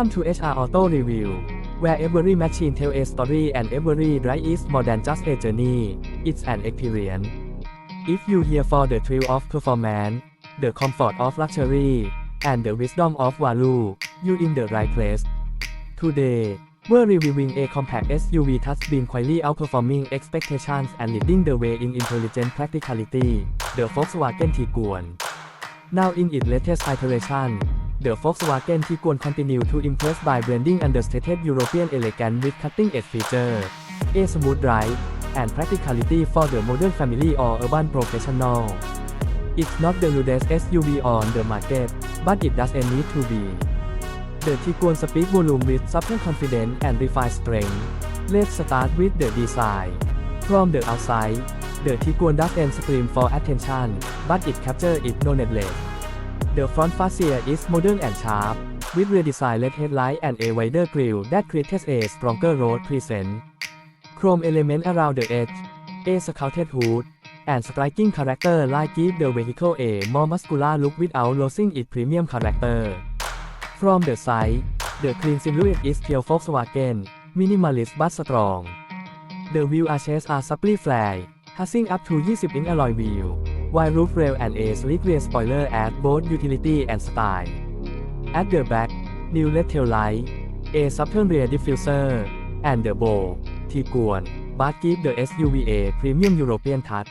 Welcome to HR Auto Review, where every machine tells a story and every ride is more than just a journey, it's an experience. If you here for the thrill of performance, the comfort of luxury, and the wisdom of value, you in the right place. Today, we're reviewing a compact SUV that's been quietly outperforming expectations and leading the way in intelligent practicality, the Volkswagen Tiguan. Now in its latest iteration, the Volkswagen Tiguan continue to impress by blending understated European elegance with cutting-edge feature, a smooth ride, and practicality for the modern family or urban professional. It's not the rudest SUV on the market, but it doesn't need to be. The Tiguan speak volume with subtle confidence and refined strength. Let's start with the design. From the outside, the Tiguan doesn't scream for attention, but it captures it noticeably. The front fascia is modern and sharp, with redesigned LED headlight and a wider grille that creates a stronger road presence. Chrome element around the edge, a sculpted hood, and striking character light give the vehicle a more muscular look without losing its premium character. From the side, the clean silhouette is pure Volkswagen, minimalist but strong. The wheel arches are supply flat, having up to 20-inch alloy wheel, wide roof rail and a sleek rear spoiler add both utility and style. At the back, new LED tail light, a subtle rear diffuser, and the bow, Tiguan, but give the SUV a premium European touch.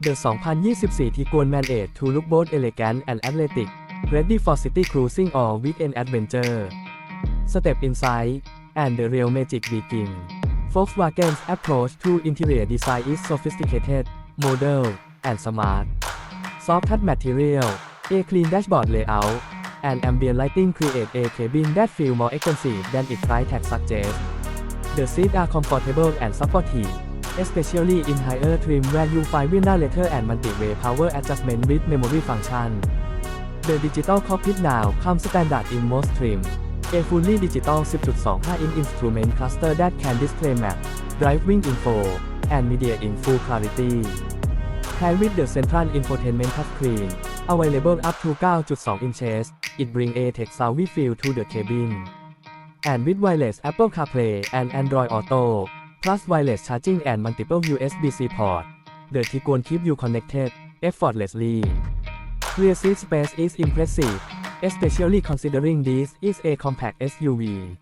The 2024 Tiguan m a n a g e to look both elegant and athletic, ready for city cruising or weekend adventure. Step inside, and the real magic begins. Volkswagen's approach to interior design is sophisticated, modern, and smart. Soft touch material, a clean dashboard layout, and ambient lighting create a cabin that feel more expensive than its price tag suggests. The seats are comfortable and supportive, especially in higher trim where you find window leather and multi-way power adjustment with memory function. The digital cockpit now comes standard in most trim A fully digital 10.25-inch instrument cluster that can display map, driving info, and media in full clarity. With the central infotainment touchscreen, available up to 9.2 inches, it brings a tech-savvy feel to the cabin. And with wireless Apple CarPlay and Android Auto, plus wireless charging and multiple USB-C port, the Tiguan keep you connected effortlessly. Rear seat space is impressive, especially considering this is a compact SUV.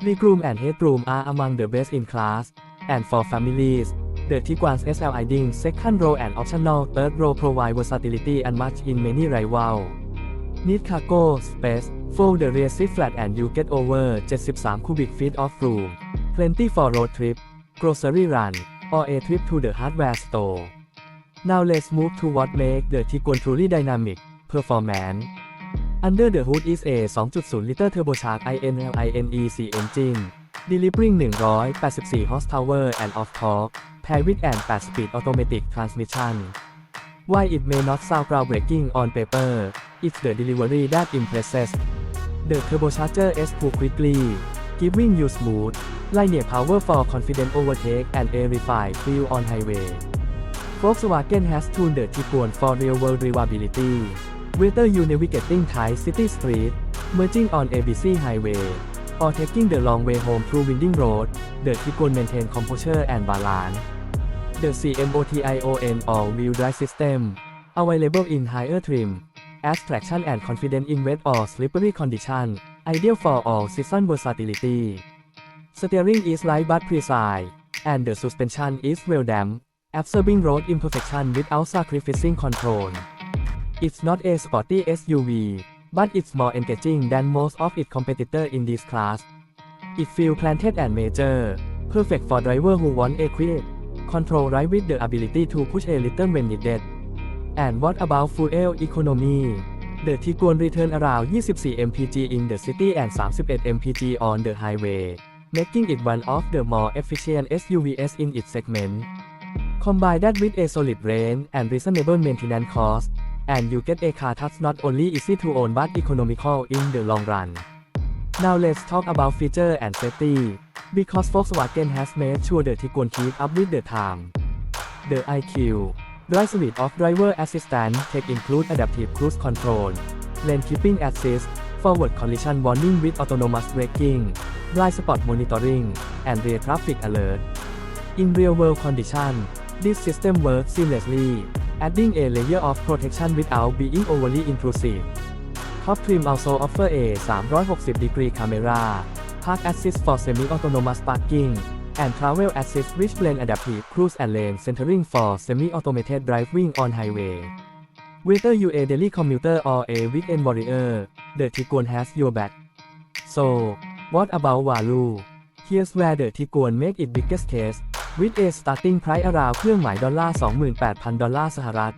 Legroom and headroom are among the best in class, and for families, the Tiguan's sliding second row and optional third row provide versatility unmatched in many rival. Need cargo space, fold the rear seat flat and you get over 73 cubic feet of room. Plenty for road trip, grocery run, or a trip to the hardware store. Now let's move to what make the Tiguan truly dynamic, performance. Under the hood is a 2.0-liter turbocharged INL-INEC engine, delivering 184 horsepower and of torque, pair with an 8-speed automatic transmission. While it may not sound groundbreaking on paper, it's the delivery that impresses. The turbocharger S2 quickly, giving you smooth, linear power for confident overtake and a refined feel on highway. Volkswagen has tuned the Tiguan for real-world reliability. Whether you navigating tight city street, merging on ABC highway, or taking the long way home through winding road, the Tiguan maintain composure and balance. The CMOTION all-wheel drive system, available in higher trim, adds traction and confidence in wet or slippery condition, ideal for all season versatility. Steering is light but precise, and the suspension is well damped, absorbing road imperfection without sacrificing control. It's not a sporty SUV, but it's more engaging than most of its competitors in this class. It feels planted and major, perfect for drivers who want a quick, control ride with the ability to push a little when needed. And what about fuel economy? The Tiguan return around 24 mpg in the city and 38 mpg on the highway, making it one of the more efficient SUVs in its segment. Combine that with a solid range and reasonable maintenance cost, and you get a car that's not only easy to own but economical in the long run. Now let's talk about feature and safety, because Volkswagen has made sure the Tiguan keep up with the time. The IQ Drive suite of driver assistant tech include adaptive cruise control, lane keeping assist, forward collision warning with autonomous braking, blind spot monitoring, and rear traffic alert. In real world condition, this system works seamlessly, adding a layer of protection without being overly intrusive. Top trim also offer a 360 degree camera, park assist for semi-autonomous parking, and travel assist which blend adaptive cruise and lane centering for semi-automated driving on highway. Whether you a daily commuter or a weekend warrior, the Tiguan has your back. So, what about value? Here's where the Tiguan make it biggest case, with a starting price around เครื่องหมายดอลลาร์28,000 ดอลลาร์สหรัฐ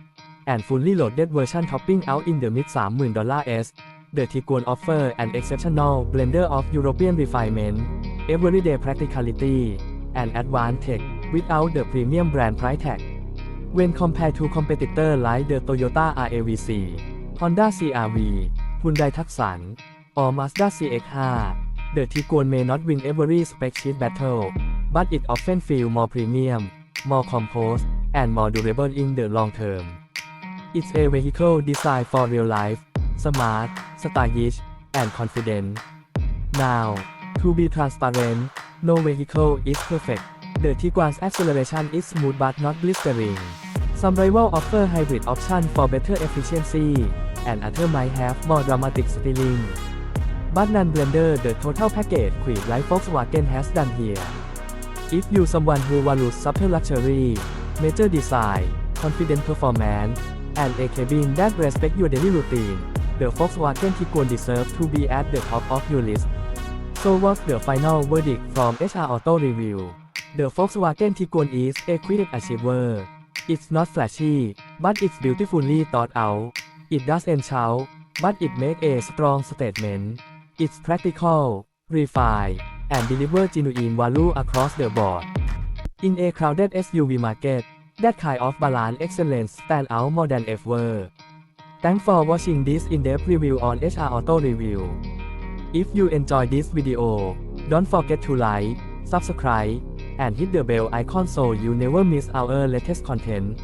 and fully loaded version topping out in the mid 30,000 ดอลลาร์ S. The Tiguan offer an exceptional blender of European refinement, everyday practicality, and advanced tech without the premium brand price tag. When compared to competitors like the Toyota RAV4, Honda CR-V, Hyundai Tucson, or Mazda CX-5, the Tiguan may not win every spec sheet battle, but it often feels more premium, more composed, and more durable in the long term. It's a vehicle designed for real life, smart, stylish, and confident. Now, to be transparent, no vehicle is perfect. The Tiguan's acceleration is smooth but not blistering. Some rival offer hybrid option for better efficiency, and others might have more dramatic styling. But none blender the total package quite like Volkswagen has done here. If you someone who values subtle luxury, major design, confident performance, and a cabin that respect your daily routine, the Volkswagen Tiguan deserves to be at the top of your list. So what's the final verdict from HR Auto Review? The Volkswagen Tiguan is a quick achiever. It's not flashy, but it's beautifully thought out. It doesn't shout, but it makes a strong statement. It's practical, refined, and deliver genuine value across the board. In a crowded SUV market, that kind of balance excellence stand out more than ever. Thanks for watching this in-depth review on HR Auto Review. If you enjoy this video, don't forget to like, subscribe, and hit the bell icon so you never miss our latest content.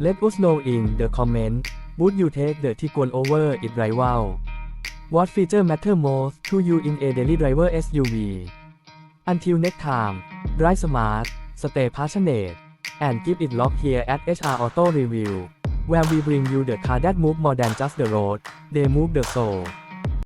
Let us know in the comment, would you take the Tiguan over it its rival? What feature matter most to you in a daily driver SUV? Until next time, drive smart, stay passionate, and keep it locked here at HR Auto Review, where we bring you the car that move more than just the road, they move the soul.